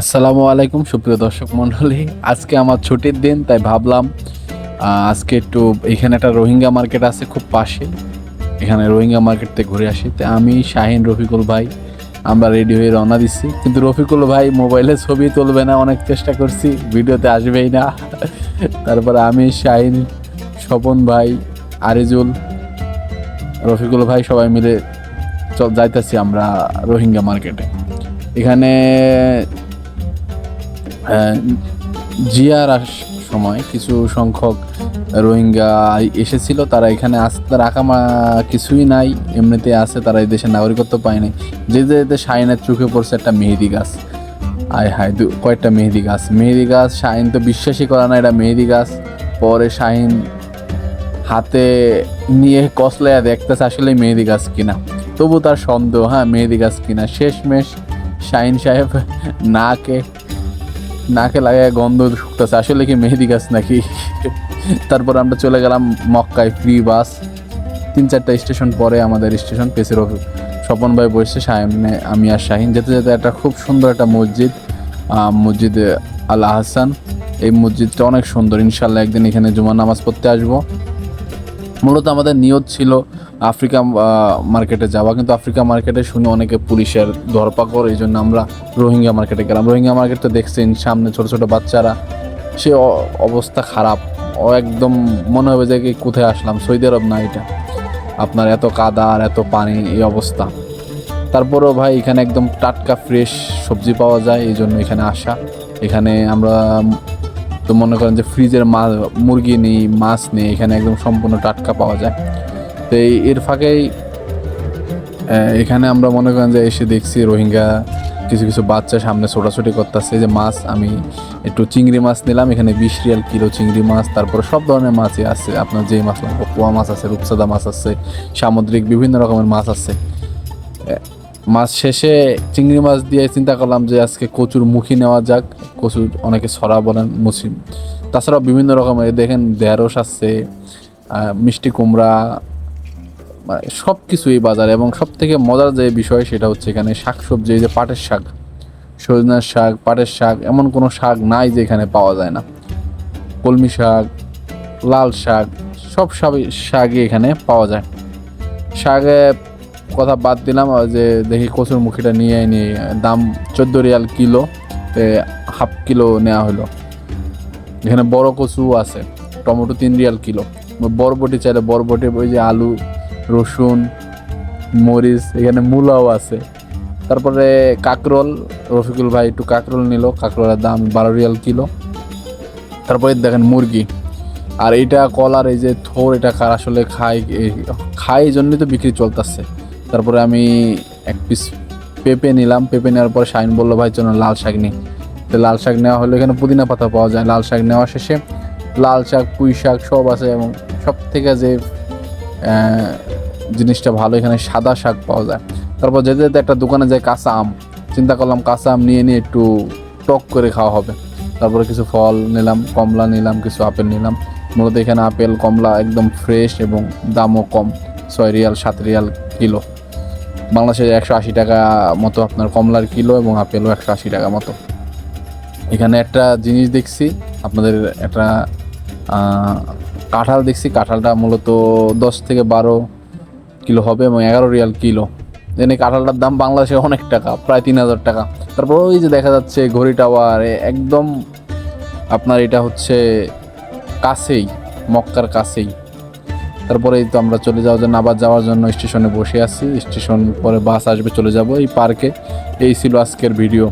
আসসালামু আলাইকুম, সুপ্রিয় দর্শক মণ্ডলী। আজকে আমার ছুটির দিন, তাই ভাবলাম আজকে একটু এখানে একটা রোহিঙ্গা মার্কেট আছে খুব পাশে। এখানে রোহিঙ্গা মার্কেট থেকে ঘুরে আসি। তাই আমি শাহিন রফিকুল ভাই, আমরা রেডি হয়ে রওনা দিচ্ছি। কিন্তু রফিকুল ভাই মোবাইলে ছবি তুলবে না, অনেক চেষ্টা করছি, ভিডিওতে আসবেই না। তারপরে আমি, শাহিন, স্বপন ভাই, আরিজুল, রফিকুল ভাই সবাই মিলে চল যাইতেছি আমরা রোহিঙ্গা মার্কেটে। এখানে জিয়ার সময় কিছু সংখ্যক রোহিঙ্গা এসেছিল, তারা এখানে আসতে মা- কিছুই নাই এমনিতে আছে, তারা এই দেশের নাগরিকত্ব পায় নাই। যে যে শাহিনের চোখে পড়ছে একটা মেহেদি গাছ। আয় হায়, দু কয়েকটা মেহেদি গাছ। মেহেদি গাছ শাহিন তো বিশ্বাসই করে না, এটা মেহেদি গাছ। পরে শাহিন হাতে নিয়ে কসলাইয়া দেখতেছে আসলে মেহেদি গাছ কিনা। তবু তার সন্দেহ হ্যাঁ মেহেদি গাছ কিনা। শেষমেশ শাহিন সাহেব নাকে নাকে লাগায় গন্ধ শুকতেছে। আসলে কি মেহেদি গাছ নাকি? তারপর আমরা চলে গেলাম মক্কায় ফ্রি বাস। তিন চারটা স্টেশন পরে আমাদের স্টেশন পেসের স্বপন ভাই বসছে, সামনে আমি আর শাহিন। যেতে যেতে একটা খুব সুন্দর একটা মসজিদ মসজিদ আল হাসান এই মসজিদটা অনেক সুন্দর। ইনশাল্লাহ একদিন এখানে জুমার নামাজ পড়তে আসব। মূলত আমাদের নিয়ত ছিল আফ্রিকা মার্কেটে যাওয়া। কিন্তু আফ্রিকা মার্কেটে শুনে অনেকে পুলিশের ধরপাকড়, এই জন্য আমরা রোহিঙ্গা মার্কেটে গেলাম। রোহিঙ্গা মার্কেট তো দেখছেন, সামনে ছোট ছোট বাচ্চারা, সে অবস্থা খারাপ। একদম মনে হবে যে কোথায় আসলাম? সৌদি আরব না এটা? আপনার এত কাদা আর এত পানি, এই অবস্থা। তারপরেও ভাই, এখানে একদম টাটকা ফ্রেশ সবজি পাওয়া যায়, এই জন্য এখানে আসা। এখানে আমরা তো মনে করেন যে ফ্রিজের মাছ মুরগি নেই, মাছ নেই, এখানে একদম সম্পূর্ণ টাটকা পাওয়া যায়। তো এই, এর ফাঁকেই এখানে আমরা মনে করেন যে এসে দেখছি রোহিঙ্গা কিছু কিছু বাচ্চা সামনে ছোটাছুটি করতেছে। যে মাছ, আমি একটু চিংড়ি মাছ নিলাম, এখানে বিশ রিয়াল কিলো চিংড়ি মাছ, তারপর সব ধরনের মাছই আছে। আপনার যেই মাছ লাগবে, পোয়া মাছ আছে, রূপসাদা মাছ আছে, সামুদ্রিক বিভিন্ন রকমের মাছ আছে। মাছ শেষে চিংড়ি মাছ দিয়ে চিন্তা করলাম যে আজকে কচুর মুখী নেওয়া যাক। কচুর অনেকে ছড়া বলেন মুসি তাছাড়াও বিভিন্ন রকমের দেখেন ঢেঁড়স আছে মিষ্টি কুমড়া সব কিছু এই বাজারে। এবং সব থেকে মজার যে বিষয় সেটা হচ্ছে এখানে শাক সবজি যে পাটের শাক, সজনার শাক, পাটের শাক, এমন কোনো শাক নাই যে এখানে পাওয়া যায় না। কলমি শাক, লাল শাক, সব সব শাকই এখানে পাওয়া যায়। শাকে কথা বাদ দিলাম যে দেখি কচুর মুখিটা নিয়ে নিয়ে দাম চোদ্দ রিয়াল কিলো হাফ কিলো নেওয়া হলো এখানে বড় কচু আছে, টমেটো তিন রিয়াল কিলো। বরবটি চাইলে বরবটি, ওই যে আলু, রসুন, মরিচ, এখানে মূলাও আছে। তারপরে কাকরোল, রফিকুল ভাই একটু কাকরোল নিল, কাকরোলের দাম বারো রিয়াল কিলো। তারপরে দেখেন মুরগি, আর এইটা কলার, এই যে থোর, এটা আসলে এই- খাই এই জন্যই তো বিক্রি চলতেছে। তারপরে আমি এক পিস পেঁপে নিলাম। পেঁপে নেওয়ার পর শাইন বলল, ভাই, চলো লাল শাক নিই। তো লাল শাক নেওয়া হলো। এখানে পুদিনা পাতা পাওয়া যায় লাল শাক নেওয়া শেষে। লাল শাক, পুঁই শাক সব আছে এবং সব থেকে যে জিনিসটা ভালো, এখানে সাদা শাক পাওয়া যায়। তারপর যেতে যেতে একটা দোকানে যায় কাঁচা আম। চিন্তা করলাম কাঁচা আম নিয়ে নিয়ে একটু টক করে খাওয়া হবে। তারপরে কিছু ফল নিলাম, কমলা নিলাম, কিছু আপেল নিলাম। মূলত এখানে আপেল, কমলা একদম ফ্রেশ এবং দামও কম, ছয় রিয়াল, সাত রিয়াল কিলো। বাংলাদেশে একশো আশি টাকা মতো আপনার কমলার কিলো এবং আপেলও একশো আশি টাকা মতো। এখানে একটা জিনিস দেখছি, আপনাদের একটা কাঁঠাল দেখছি। কাঁঠালটা মূলত দশ থেকে বারো কিলো হবে এবং এগারো রিয়াল কিলো। এনে কাঁঠালটার দাম বাংলাদেশে অনেক টাকা, প্রায় তিন হাজার টাকা। তারপর ওই যে দেখা যাচ্ছে ঘড়ি টাওয়ার একদম আপনার এটা হচ্ছে কাছেই, মক্কার কাছেই। তারপরে এই তো আমরা চলে যাওয়ার জন্য, আবার যাওয়ার জন্য স্টেশনে বসে আছি। স্টেশন পরে বাস আসবে, চলে যাব এই পার্কে। এই ছিল আজকের ভিডিও।